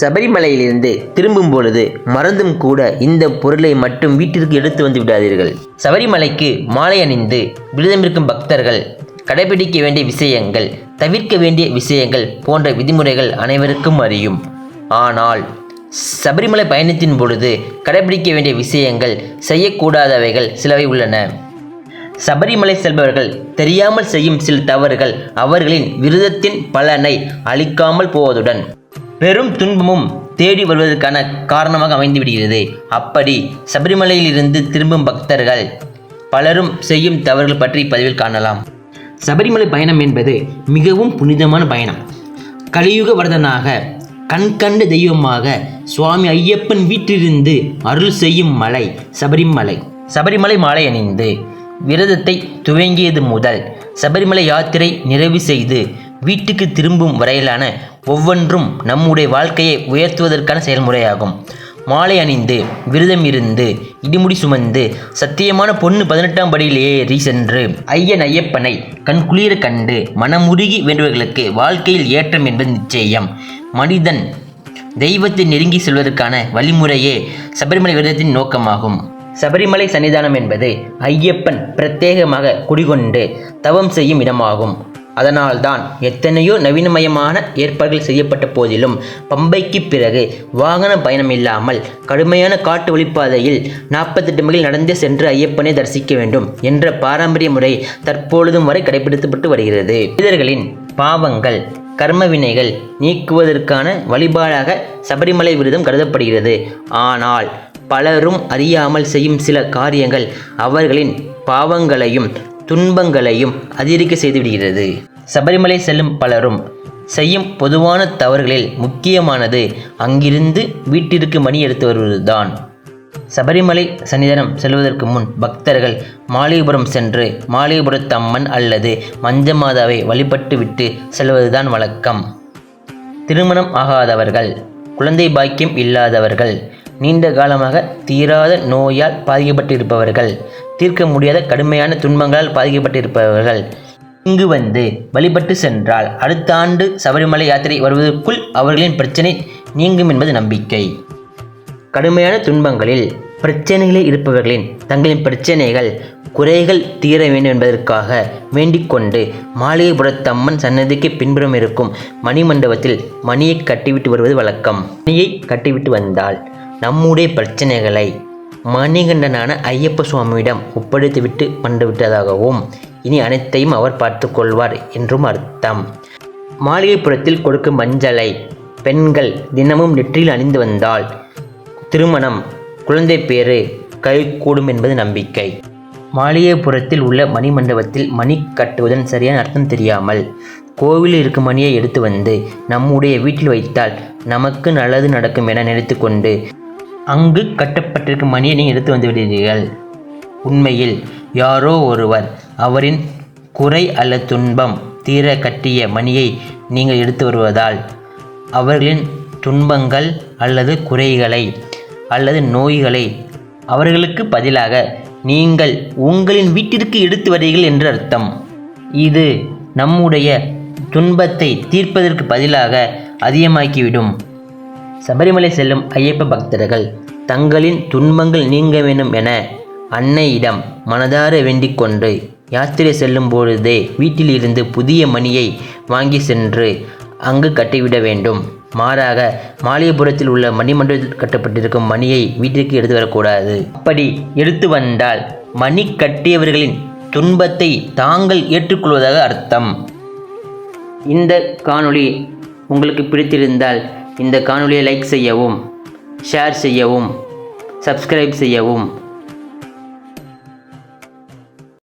சபரிமலையிலிருந்து திரும்பும் பொழுது மறந்தும் கூட இந்த பொருளை மட்டும் வீட்டிற்கு எடுத்து வந்து விடாதீர்கள். சபரிமலைக்கு மாலை அணிந்து விரதமிருக்கும் பக்தர்கள் கடைபிடிக்க வேண்டிய விஷயங்கள் தவிர்க்க வேண்டிய விஷயங்கள் போன்ற விதிமுறைகள் அனைவருக்கும் அறியும். ஆனால் சபரிமலை பயணத்தின் பொழுது கடைபிடிக்க வேண்டிய விஷயங்கள் செய்யக்கூடாதவைகள் சிலவை உள்ளன. சபரிமலை செல்பவர்கள் தெரியாமல் செய்யும் சில தவறுகள் அவர்களின் விரதத்தின் பலனை அளிக்காமல் போவதுடன் பெரும் துன்பமும் தேடி வருவதற்கான காரணமாக அமைந்து விடுகிறது அப்படி சபரிமலையிலிருந்து திரும்பும் பக்தர்கள் பலரும் செய்யும் தவறுகள் பற்றி பதிவில் காணலாம். சபரிமலை பயணம் என்பது மிகவும் புனிதமான பயணம். கலியுக வரதனாக கண்கண்ட தெய்வமாக சுவாமி ஐயப்பன் வீட்டிலிருந்து அருள் செய்யும் மலை சபரிமலை. சபரிமலை மாலை அணிந்து விரதத்தை துவங்கியது முதல் சபரிமலை யாத்திரை நிறைவு செய்து வீட்டுக்கு திரும்பும் வரையிலான ஒவ்வொன்றும் நம்முடைய வாழ்க்கையை உயர்த்துவதற்கான செயல்முறையாகும். மாலை அணிந்து விரதம் இருந்து இடிமுடி சுமந்து சத்தியமான பொண்ணு பதினெட்டாம் படியில் ஏறி சென்று ஐயன் ஐயப்பனை கண்குளிர கண்டு மனமுருகி வேண்டுவர்களுக்கு வாழ்க்கையில் ஏற்றம் என்பது நிச்சயம். மனிதன் தெய்வத்தை நெருங்கி செல்வதற்கான வழிமுறையே சபரிமலை விரதத்தின் நோக்கமாகும். சபரிமலை சன்னிதானம் என்பது ஐயப்பன் பிரத்யேகமாக குடிகொண்டு தவம் செய்யும் இடமாகும். அதனால்தான் எத்தனையோ நவீனமயமான ஏற்பாடுகள் செய்யப்பட்ட போதிலும் பம்பைக்கு பிறகு வாகன பயணம் இல்லாமல் கடுமையான காட்டு வழிப்பாதையில் நாற்பத்தெட்டு மைல் நடந்தே சென்று ஐயப்பனை தரிசிக்க வேண்டும் என்ற பாரம்பரிய முறை தற்பொழுதும் வரை கடைபிடிக்கப்பட்டு வருகிறது. மனிதர்களின் பாவங்கள் கர்மவினைகள் நீக்குவதற்கான வழிபாடாக சபரிமலை விரதம் கருதப்படுகிறது. ஆனால் பலரும் அறியாமல் செய்யும் சில காரியங்கள் அவர்களின் பாவங்களையும் துன்பங்களையும் அதிகரிக்க செய்துவிடுகிறது. சபரிமலை செல்லும் பலரும் செய்யும் பொதுவான தவறுகளில் முக்கியமானது அங்கிருந்து வீட்டிற்கு மணி எடுத்து வருவதுதான். சபரிமலை சன்னிதானம் செல்வதற்கு முன் பக்தர்கள் மாளிகைபுரம் சென்று மாளிகைபுரத்து அம்மன் அல்லது மஞ்சமாதாவை வழிபட்டுவிட்டு செல்வதுதான் வழக்கம். திருமணம் ஆகாதவர்கள் குழந்தை பாக்கியம் இல்லாதவர்கள் நீண்ட காலமாக தீராத நோயால் பாதிக்கப்பட்டிருப்பவர்கள் தீர்க்க முடியாத கடுமையான துன்பங்களால் பாதிக்கப்பட்டிருப்பவர்கள். இங்கு வந்து வழிபட்டு சென்றால் அடுத்த ஆண்டு சபரிமலை யாத்திரை வருவதற்குள் அவர்களின் பிரச்சனை நீங்கும் என்பது நம்பிக்கை. கடுமையான துன்பங்களில் பிரச்சனைகளில் இருப்பவர்களின் தங்களின் பிரச்சனைகள் குறைகள் தீர வேண்டும் என்பதற்காக வேண்டிக்கொண்டு மாளிகைபுரத்தம்மன் சன்னதிக்கு பின்புறம் இருக்கும் மணிமண்டபத்தில் மணியை கட்டிவிட்டு வருவது வழக்கம். மணியை கட்டிவிட்டு வந்தால் நம்முடைய பிரச்சனைகளை மணிகண்டனான ஐயப்ப சுவாமியிடம் ஒப்படைத்துவிட்டு வந்துவிட்டதாகவும் இனி அனைத்தையும் அவர் பார்த்து கொள்வார் என்றும் அர்த்தம். மாளிகைப்புறத்தில் கொடுக்கும் மஞ்சளை பெண்கள் தினமும் நெற்றியில் அணிந்து வந்தால் திருமணம் குழந்தை பேறு கைகூடும் என்பது நம்பிக்கை. மாளிகைப்புறத்தில் உள்ள மணிமண்டபத்தில் மணி கட்டுவதன் சரியான அர்த்தம் தெரியாமல் கோவிலில் இருக்கும் மணியை எடுத்து வந்து நம்முடைய வீட்டில் வைத்தால் நமக்கு நல்லது நடக்கும் என நினைத்துக்கொண்டு அங்கு கட்டப்பட்டிருக்கும் மணியை நீங்கள் எடுத்து வந்து விடுகிறீர்கள் உண்மையில் யாரோ ஒருவர் அவரின் குறை அல்லது துன்பம் தீர கட்டிய மணியை நீங்கள் எடுத்து வருவதால் அவர்களின் துன்பங்கள் அல்லது குறைகளை அல்லது நோய்களை அவர்களுக்கு பதிலாக நீங்கள் உங்களின் வீட்டிற்கு எடுத்து வருகிறீர்கள் என்று அர்த்தம். இது நம்முடைய துன்பத்தை தீர்ப்பதற்கு பதிலாக அதிகமாக்கிவிடும் சபரிமலை செல்லும் ஐயப்ப பக்தர்கள் தங்களின் துன்பங்கள் நீங்க வேண்டும் என அன்னையிடம் மனதார வேண்டிக் கொண்டு யாத்திரை செல்லும் பொழுதே வீட்டில் இருந்து புதிய மணியை வாங்கி சென்று அங்கு கட்டிவிட வேண்டும். மாறாக மாளிகைபுரத்தில் உள்ள மணிமண்டபத்தில் கட்டப்பட்டிருக்கும் மணியை வீட்டிற்கு எடுத்து வரக்கூடாது. அப்படி எடுத்து வந்தால் மணி கட்டியவர்களின் துன்பத்தை தாங்கள் ஏற்றுக்கொள்வதாக அர்த்தம். இந்த காணொளி உங்களுக்கு பிடித்திருந்தால் இந்த காணொலியை லைக் செய்யவும் ஷேர் செய்யவும் சப்ஸ்கிரைப் செய்யவும்.